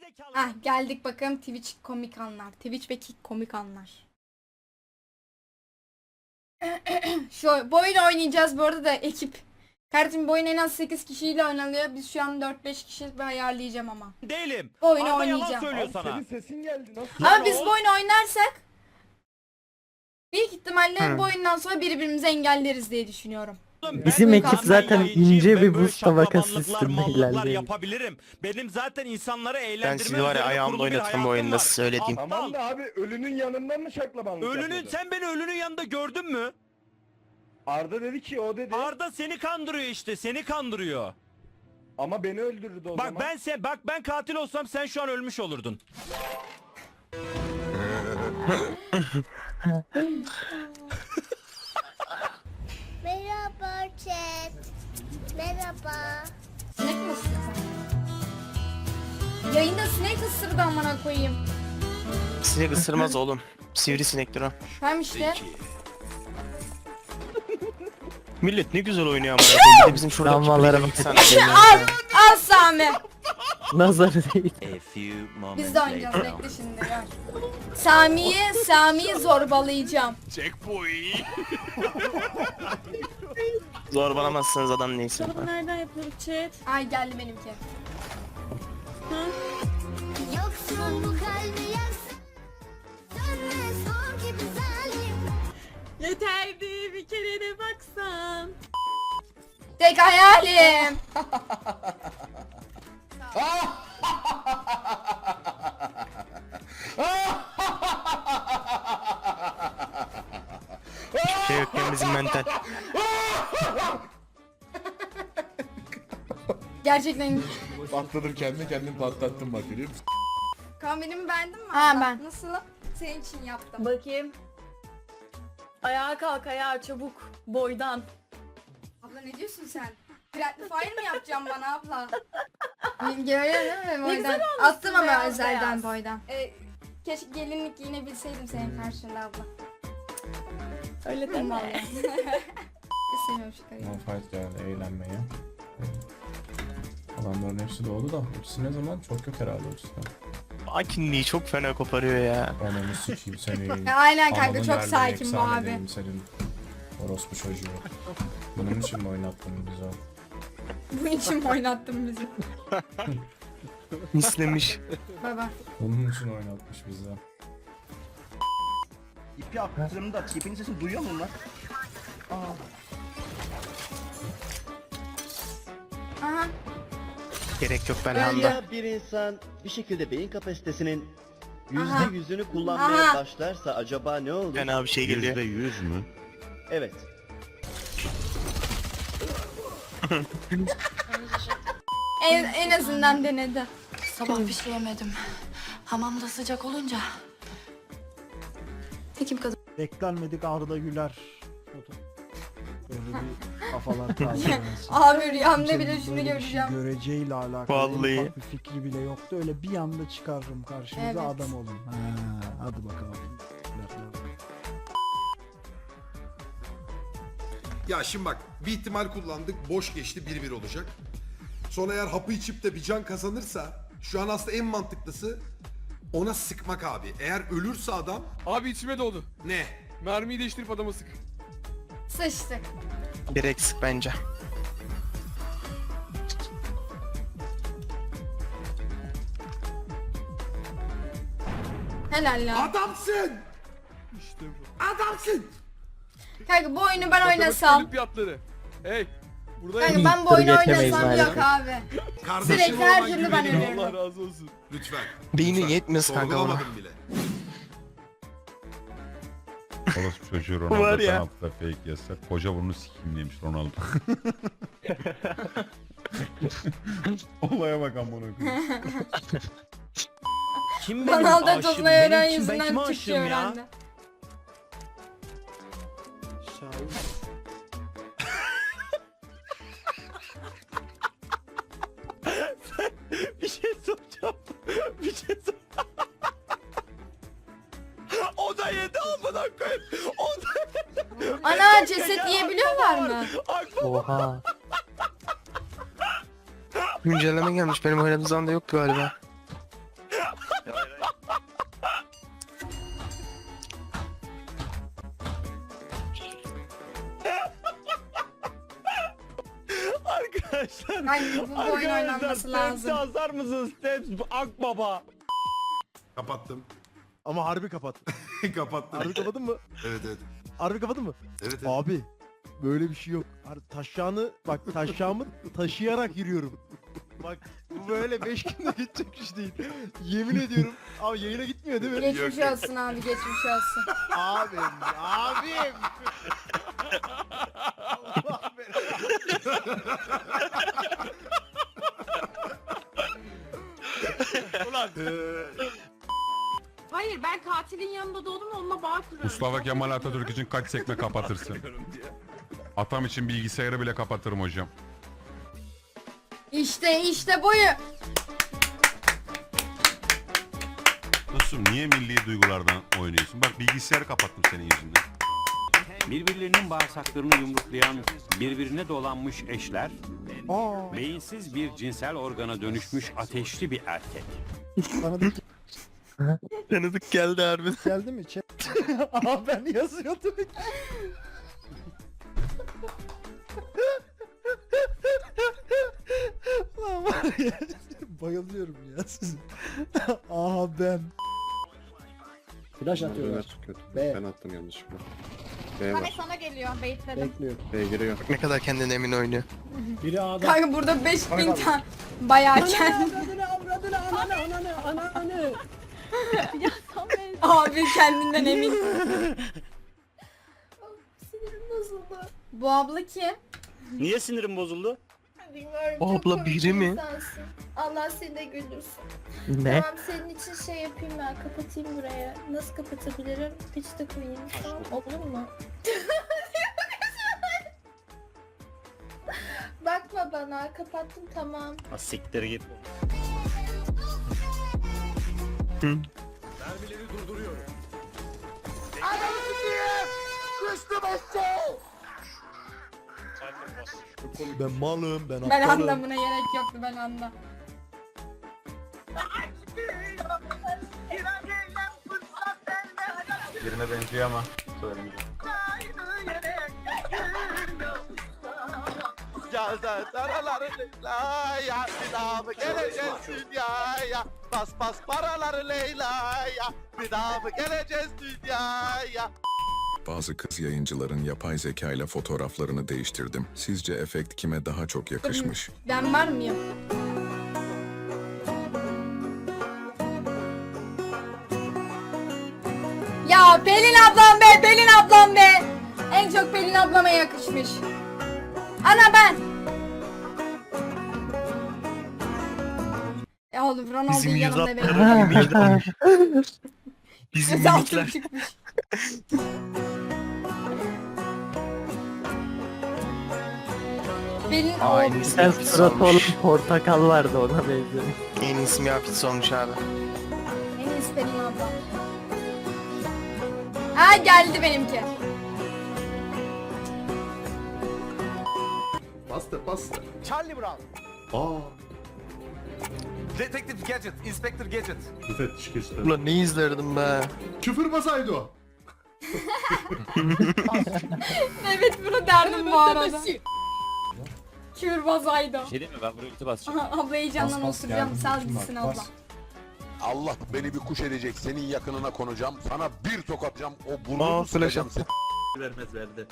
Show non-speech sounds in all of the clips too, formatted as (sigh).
Gerizekalı. Hah geldik bakalım Twitch komik anlar. Twitch ve Kick komik anlar. (clears throat) Şu bu oyunu oynayacağız bu arada da ekip. Kardeşim bu oyun en az 8 kişiyle oynanıyor. Biz şu an 4-5 kişi ben ayarlayacağım ama. Değilim. Bu oyunu Arda yalan oynayacağım. söylüyor Abi sana. senin sesin geldi nasıl? Ama biz bu oyunu oynarsak büyük ihtimalle bu oyundan sonra birbirimizi engelleriz diye düşünüyorum. Bizim ekip zaten ince bir buz tabaka şaklabanlıklar, sistemine mallıklar ilerleyelim. yapabilirim. Benim zaten insanları Ben eğlendirme sizi var ya üzerine ayağımda kurulu bir oynatırım bu hayatım oyunda var. Tamam da abi ölünün yanından mı şaklabanlık Ölünün yapıyordu? sen beni ölünün yanında gördün mü? Arda dedi ki o dedi. Arda seni kandırıyor işte seni kandırıyor. Ama beni öldürürdü o Bak zaman. ben sen bak ben katil olsam sen şu an ölmüş olurdun. (laughs) Merhaba chat. Merhaba. Sinek mi ısırdı? Yayında sinek ısırdı amına koyayım. Sinek ısırmaz oğlum. Sivrisinektir o. Tamam işte. (laughs) Millet ne güzel oynuyor. Bir de bizim plakayı hep sana- Al, al Sami. Nazar değil. Biz de oynayacağız bekle şimdi ver. Sami'yi Sami'yi zorbalayacağım. (laughs) Zorbalamazsınız adam neyse. Nereden yapıyorduk chat? Ay geldi benimki. Yoksun bu kalbi yaksın. Sönmez zor gibi zalim. Yeterdi bir kere de baksan. Tek hayalim. Şey yok ya bizim mental. Gerçekten. Patladım kendimi kendim patlattım bak görüyor musun? Kombinimi beğendin mi? Ha ben. Nasıl? Senin için yaptım. Bakayım. Ayağa kalk ayağa çabuk boydan. Abla ne diyorsun sen? Friendly Fire mı yapacaksın bana abla? Görüyor değil mi boydan? Attım ama beyaz özelden beyaz. boydan. Ee, keşke gelinlik giyinebilseydim senin karşında abla. Öyle deme. İstemiyorum (laughs) şu karıyı. No fight geldi eğlenmeye. Adamların hepsi doğdu da hepsi ne zaman? Çok yok herhalde de. Akinliği çok fena koparıyor ya. Ananı sikeyim seni. (laughs) Aynen kanka Ananın çok verdiği sakin bu efsane abi. diyeyim Senin orospu çocuğu. Bunun için mi oynattın bizi o? Bu için mi oynattın bizi? Mislemiş. Baba. Bunun için oynatmış bizi. İpi attığımda tipin sesini duyuyor musun lan? Aha. Gerek yok Belhanda. Ya bir insan bir şekilde beyin kapasitesinin Aha. yüzde yüzünü kullanmaya Aha. başlarsa acaba ne olur? Fena bir şey geliyor. yüz mü? Evet. (laughs) En, en azından denedi. Sabah bir şey yemedim. Hamamda sıcak olunca. Hekim kadın Beklenmedik Arda Güler foto. Böyle bir kafalar kaldırması. Abi rüyamda bile şunu göreceğim. göreceğiyle alakalı Vallahi. en ufak bir fikri bile yoktu. Öyle bir anda çıkarırım karşınıza Evet. adam olun. Ha, hadi bakalım. Ya şimdi bak bir ihtimal kullandık boş geçti 1-1 olacak. Sonra eğer hapı içip de bir can kazanırsa şu an aslında en mantıklısı ona sıkmak abi. Eğer ölürse adam Abi içime doğdu. ne? Mermiyi değiştirip adamı sık. Sıçtık. Bir eksik bence. Helal ya. Adamsın! İşte bu. Adamsın! Kanka bu oyunu ben oynasam. Olimpiyatları. Hey. Burada Kanka ben bu oyunu geçemeyiz oynasam maalesef. yok abi. Kardeşim Sürekli her olan türlü ben ölüyorum. Allah razı olsun. Lütfen. Beynin Lütfen. yetmez kanka ona. Sorgulamadım bile. Orospu çocuğu Var Ronaldo ya. penaltıda fake yazsa koca burnu sikeyim demiş Ronaldo. (laughs) Olaya bak amına koyayım. Kim benim Ronaldo aşığım? Benim kim? Ben yüzünden aşığım çıkıyor ya? öğrendi. Hala ceset yiyebiliyorlar mı? Oha. Güncelleme gelmiş. Benim öyle bir zanda yok galiba. Arkadaşlar. Bu oyun Arkadaşlar oynanması Steps'i lazım. azar mısınız? Steps Akbaba. Kapattım. Ama harbi kapat. (laughs) Kapattım. Harbi kapadın mı? Evet evet. Harbi kapadın mı? Evet evet. Abi böyle bir şey yok. Har- Taşağını bak taşağımı taşıyarak yürüyorum. Bak bu böyle 5 günde gidecek iş değil. Yemin ediyorum. Abi yayına gitmiyor değil mi? Geçmiş olsun abi geçmiş olsun. Abim, abim. Allah belanı. Hayır ben katilin yanında doğdum onunla bağ kuruyorum. Mustafa Kemal Atatürk için kaç sekme kapatırsın? Atam için bilgisayarı bile kapatırım hocam. İşte işte boyu. Dostum niye milli duygulardan oynuyorsun? Bak bilgisayarı kapattım senin yüzünden. Birbirlerinin bağırsaklarını yumruklayan, birbirine dolanmış eşler, Aa, beyinsiz bir cinsel organa dönüşmüş ateşli bir erkek. (laughs) Tanıdık geldi harbi. geldi mi? Chat. (laughs) Aa ben yazıyordum. Lan var ya, (laughs) Bayılıyorum ya size. Aha ben. Flash atıyorlar. B. Ben attım yanlışlıkla. Hani sana geliyor beyitledim. Bekliyor. B giriyor. Ne kadar kendine emin oynuyor. Biri A'da. Kanka burada 5000 tane bayağı kendi. Ya tam ben Abi kendinden emin. Sinirim bozuldu. Bu abla kim? Niye sinirim bozuldu? Bilmiyorum. O çok abla komik biri mi? insansın. Allah seni de güldürsün. Ne? Tamam senin için şey yapayım ben kapatayım buraya. Nasıl kapatabilirim? Peçete koyayım. Tamam olur mu? (laughs) Bakma bana kapattım tamam. Ha siktir git. Ben malım ben Ben aptalım. anlamına gerek yoktu ben anda. Birine benziyor ama söylemeyeceğim. Ya bir daha mı geleceğiz dünyaya? Bas bas paraları Leyla'ya. Bir daha mı geleceğiz dünyaya? Bazı kız yayıncıların yapay zeka ile fotoğraflarını değiştirdim. Sizce efekt kime daha çok yakışmış? Ben var mıyım? Ya Pelin ablam be, Pelin ablam be. En çok Pelin ablama yakışmış. Ana ben. Oğlum Ronaldo Bizim yanımda yüz benim. (laughs) Bizim Gözaltım mimikler. çıkmış. (laughs) Pelin Aynı o Sen suratı olan portakal vardı ona benziyor. En iyisi mi pizza olmuş abi. en iyisi Pelin ablam. Ha geldi benimki. Pasta pasta. Charlie Brown. Aa. Detective Gadget, Inspector Gadget. Müfettiş geçti. Ulan ne izlerdim be. Küfür basaydı o. Evet bunu derdim bu arada. Kürbazaydı. Şey değil mi ben buraya ulti basacağım. Aha, abla heyecandan osuracağım. Sal gitsin abla. Allah beni bir kuş edecek. Senin yakınına konacağım. Sana bir tokatacağım. O burnunu sıkacağım. Vermez verdi.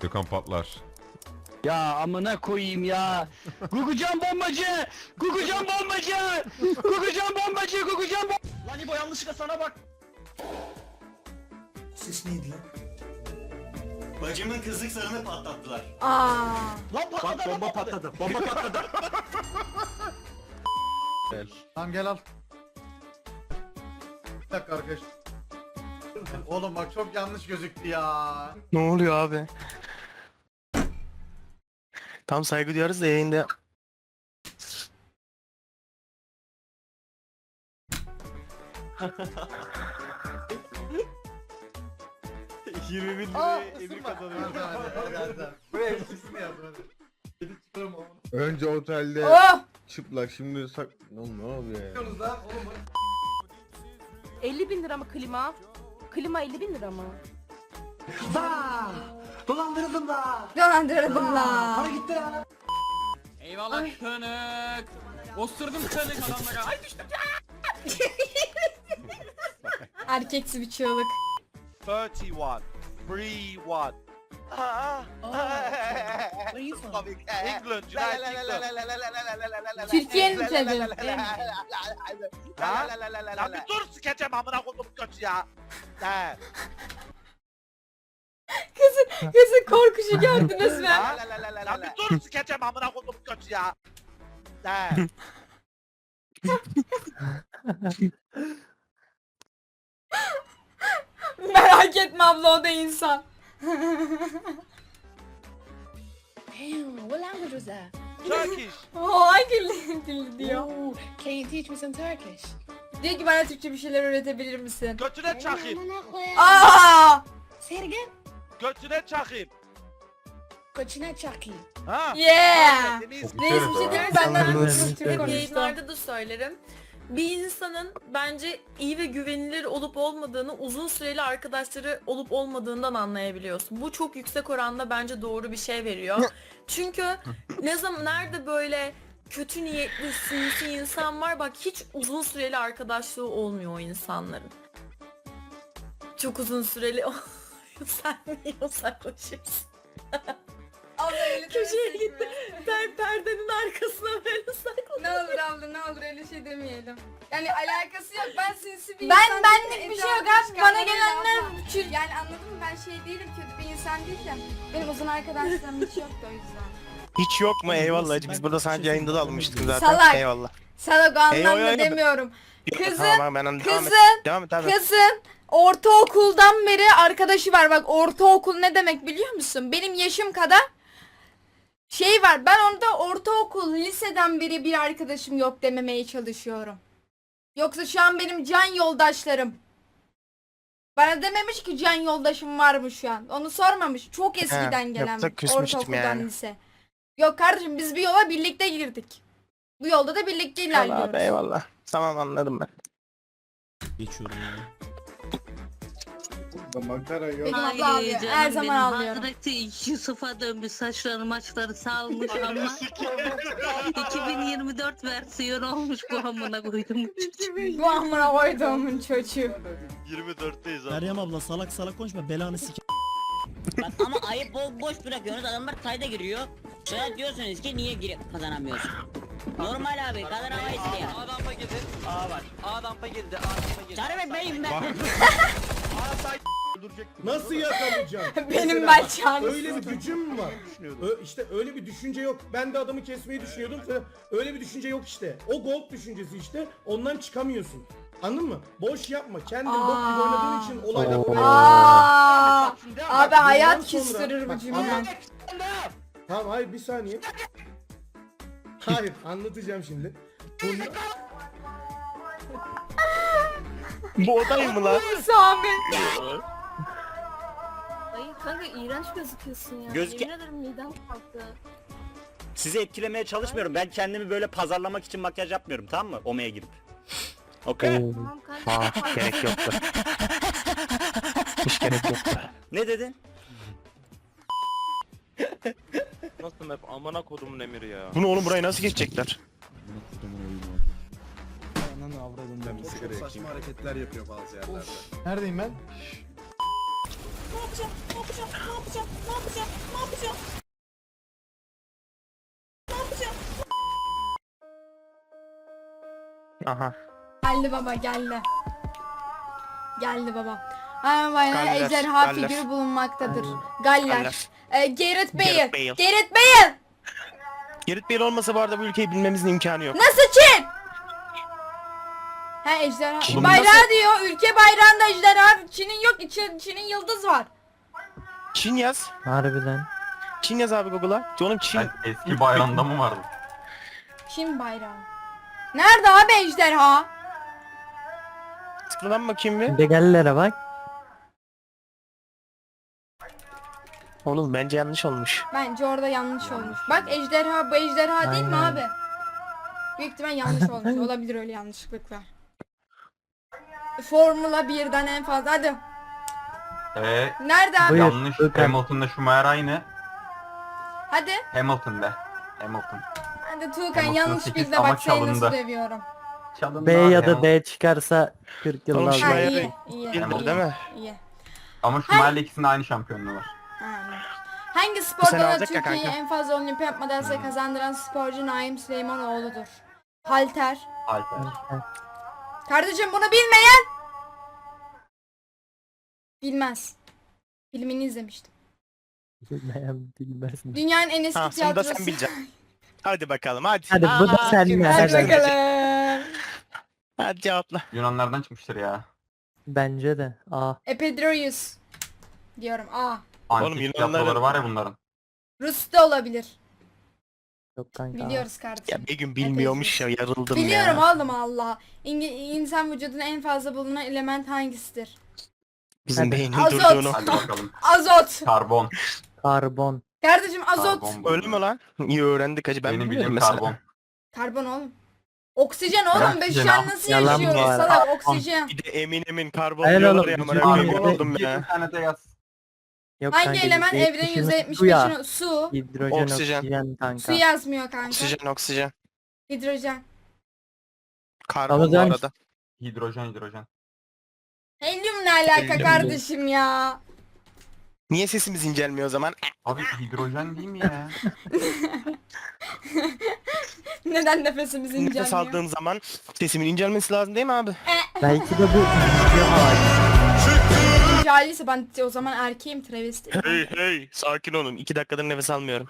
Gökhan patlar. Ya amına koyayım ya. Gugucan bombacı! Gugucan bombacı! Gugucan bombacı! Gugucan bombacı! Lan İbo yanlışlıkla sana bak. Ses neydi lan? Bacımın kızlık sarını patlattılar. Aa. Lan patladı. Bak bomba patladı. Bomba patladı. Tamam gel al. Bir dakika arkadaş. Oğlum bak çok yanlış gözüktü ya. Ne oluyor abi? Tam saygı duyarız da yayında. (laughs) Aa, emir kazanıyor. (laughs) Buraya hepsini yaz hadi. Önce otelde Oh. çıplak şimdi sak... Oğlum ne oluyor ya? 50 bin lira mı klima? Klima 50 bin lira mı? Dolandırıldım la. Eyvallah tönük. Osturdum tönük adamlara. Ay düştüm. Erkeksi bir çığlık. 31. 31. England, United Kingdom. Türkiye'nin tabi. Lan bir dur sikeceğim amına koydum kötü ya. Kızın korkuşu gördünüz mü? Lan bir dur sikeceğim amına koydum kötü ya. He. (laughs) Merak etme abla o da insan. Damn, what language was that? Turkish. (laughs) O hangi dil diyor. Ooh, can you teach me some Turkish? Diyor ki bana Türkçe bir şeyler öğretebilir misin? Götüne çakayım. Aa! Say it again. Götüne çakayım. Koçuna çakayım. Ha? Yeah! Deniz. Neyse bir şey değil mi? Benden. Yayınlarda da söylerim. Bir insanın bence iyi ve güvenilir olup olmadığını uzun süreli arkadaşları olup olmadığından anlayabiliyorsun. Bu çok yüksek oranda bence doğru bir şey veriyor. Çünkü ne zaman nerede böyle kötü niyetli sinsi insan var bak hiç uzun süreli arkadaşlığı olmuyor o insanların. Çok uzun süreli (laughs) sen niye uzaklaşıyorsun? Abla öyle Köşeye demesek gitti. mi? Per perdenin arkasına böyle saklan. Ne olur abla ne olur öyle şey demeyelim. Yani alakası yok ben sinsi bir Ben- insan benlik değilim. bir şey yok abi. Bana çıkanlara gelenler laf var. Yani anladın mı ben şey değilim kötü bir insan değilim. Benim uzun arkadaşlarım hiç yoktu o yüzden. Hiç yok mu? Eyvallah. Biz burada sadece yayında da almıştık zaten. Salak. Eyvallah. Sana o Eyvah, anlamda eyvah. demiyorum. Kızın- Tamam ben. Devam et. Devam et et. Ortaokuldan beri arkadaşı var. Bak ortaokul ne demek biliyor musun? Benim yaşım kadar şey var. Ben onda ortaokul, liseden beri bir arkadaşım yok dememeye çalışıyorum. Yoksa şu an benim can yoldaşlarım. Bana dememiş ki can yoldaşım var mı şu an. Onu sormamış. Çok eskiden gelen yoksa küsmüştüm ortaokuldan yani. lise. Yok kardeşim biz bir yola birlikte girdik. Bu yolda da birlikte Eyvallah ilerliyoruz. abi eyvallah. Tamam anladım ben. Geçiyorum ya. Makara yok. Benim abla ağlıyor. Her zaman ağlıyorum. Yusuf'a dönmüş saçları maçları salmış ama 2024 versiyon olmuş bu amına koydum. Bu amına koyduğumun çocuğu. 24'teyiz abi. Meryem abla salak salak konuşma belanı sik. ama ayıp bo boş bırakıyorsunuz adamlar kayda giriyor. Şöyle diyorsunuz ki niye girip kazanamıyorsun. Normal abi kazanamayız ki ya. A dampa girdi. A var. A dampa girdi. A dampa girdi. Çare etmeyin be. (laughs) Nasıl yakalayacağım? (laughs) Benim ben. Öyle bir gücüm mü var? Ö- işte öyle bir düşünce yok. Ben de adamı kesmeyi düşünüyordum. Öyle bir düşünce yok işte. O gold düşüncesi işte. Ondan çıkamıyorsun. Anladın mı? Boş yapma. Kendin bok gibi oynadığın için olaylar oraya. Aa, abi hayat küstürür bu cümle. Tamam hayır bir saniye. Hayır anlatacağım şimdi. Bundan- Bu odayım mı lan? Sami. Ay kanka iğrenç gözüküyorsun ya. Gözüke- Yemin ederim midem kalktı. Sizi etkilemeye çalışmıyorum. Ben kendimi böyle pazarlamak için makyaj yapmıyorum tamam mı? Omaya girip. Okey. Tamam kanka. Aa hiç gerek yoktu. Hiç gerek yoktu. Ne dedin? Nasıl map? Amına kodumun emiri ya. Bunu oğlum burayı nasıl geçecekler? Çok saçma hareketler yapıyor bazı yerlerde. Neredeyim ben? Aha. Geldi baba geldi. Geldi baba. Galler, ejderha Galler. figürü bulunmaktadır. Galler. Galler. Ee, Gareth Bale. Gareth Bale. Gerrit Bale olmasa bu arada bu ülkeyi bilmemizin imkanı yok. Nasıl Çin? Ha ejderha. Oğlum Bayrağı nasıl- diyor. Ülke bayrağında ejderha. Çin'in yok. Çin- Çin'in yıldız var. Çin yaz. Harbiden. Çin yaz abi Google'a. Oğlum Çin. Eski bayranda mı vardı? Çin bayrağı. Nerede abi ejderha? Tıkladan bakayım bir. Gellere bak. Oğlum bence yanlış olmuş. Bence orada yanlış olmuş. Bak ejderha bu ejderha değil mi Aynen. abi? Büyük ihtimal yanlış olmuş. Olabilir öyle yanlışlıklar. Formula 1'den en fazla. Hadi. Eee Nerede abi? Buyur. yanlış. Gökhan. Hamilton'da Schumacher aynı. Hadi. Hamilton'da. Hamilton. de Tuğkan yanlış 38 bildi ama bak seni nasıl çalındı. dövüyorum. B ya da. D çıkarsa 40 yıl Oğlum lazım. Ha iyi, iyi, Bildir iyi, değil mi? iyi. Ama Şimali ikisinin aynı şampiyonluğu var. Ha, Hangi sene alacak ya Türkiye'ye kanka. en fazla olimpiyat madalyası kazandıran sporcu Naim Süleymanoğlu'dur? Halter. Alper. Kardeşim bunu bilmeyen bilmez. Filmini izlemiştim. Bilmeyen bilmez mi? Dünyanın en eski Ha bunu da tiyatrosu. sen bileceksin. (laughs) Hadi bakalım hadi. Hadi bu da Aa, sen? Hadi Hadi. bakalım. Hadi cevapla. Yunanlardan çıkmıştır ya. Bence de. A. Epidroius. Diyorum. Aa. Oğlum Antik Yunanların- tiyatroları var ya bunların. Rus da olabilir. Yok kanka. Biliyoruz kardeşim. Ya bir gün bilmiyormuş ya yarıldım Biliyorum ya. oğlum Allah. İngi- insan vücudunda en fazla bulunan element hangisidir? Bizim Hadi. beynin Azot. durduğu Hadi nokta. bakalım. Azot. Karbon. Karbon. Kardeşim azot. Karbon bu. Öyle mi lan? İyi öğrendik hacı ben Benim bilmiyorum bildiğim mesela. karbon. Karbon oğlum. Oksijen oğlum. Biz seni şu an nasıl Yalan bu yaşıyoruz arada. salak oksijen. Bir de Eminem'in karbon Hayır diyorlar ya bizim amına koyayım ülkede- oldum ya. İnternete yaz. Yok Hangi kanka, element evrenin %70'inin Su ya. %75'ini su? Hidrojen, Oksijen. oksijen, kanka. Su yazmıyor kanka. Oksijen oksijen. Hidrojen. Karbon bu Hidrojen. arada. Hidrojen hidrojen. Helyum ne alaka Helyum. kardeşim ya? Niye sesimiz incelmiyor o zaman? Abi hidrojen değil mi ya? (laughs) Neden nefesimiz Nefes incelmiyor? aldığım zaman sesimin incelmesi lazım değil mi abi? Belki de bu. İnceliyse ben o zaman erkeğim travesti. Hey hey sakin olun. 2 dakikadır nefes almıyorum.